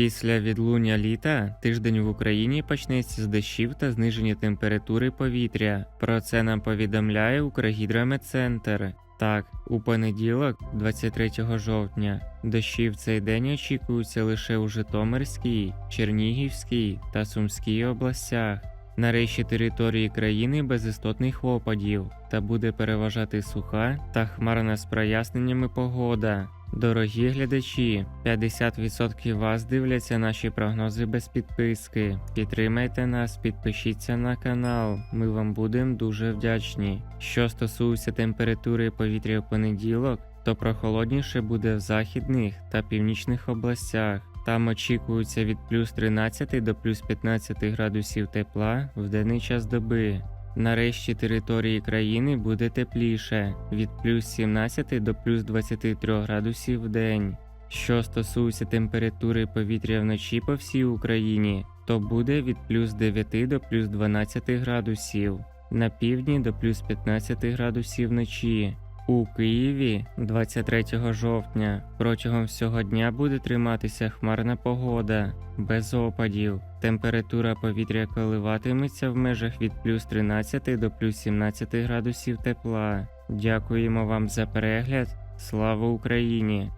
Після відлуння літа тиждень в Україні почнеться з дощів та зниження температури повітря. Про це нам повідомляє Укргідрометцентр. Так, у понеділок, 23 жовтня, дощі в цей день очікуються лише у Житомирській, Чернігівській та Сумській областях. На решті території країни без істотних опадів та буде переважати суха та хмарна з проясненнями погода. Дорогі глядачі, 50% вас дивляться наші прогнози без підписки. Підтримайте нас, підпишіться на канал. Ми вам будемо дуже вдячні. Що стосується температури повітря в понеділок, то прохолодніше буде в західних та північних областях. Там очікується від плюс 13 до плюс 15 градусів тепла в денний час доби. Нарешті території країни буде тепліше від плюс 17 до плюс 23 градусів в день. Що стосується температури повітря вночі по всій Україні, то буде від плюс 9 до плюс 12 градусів, на півдні до плюс 15 градусів вночі. У Києві 23 жовтня протягом всього дня буде триматися хмарна погода без опадів. Температура повітря коливатиметься в межах від плюс 13 до плюс 17 градусів тепла. Дякуємо вам за перегляд. Слава Україні!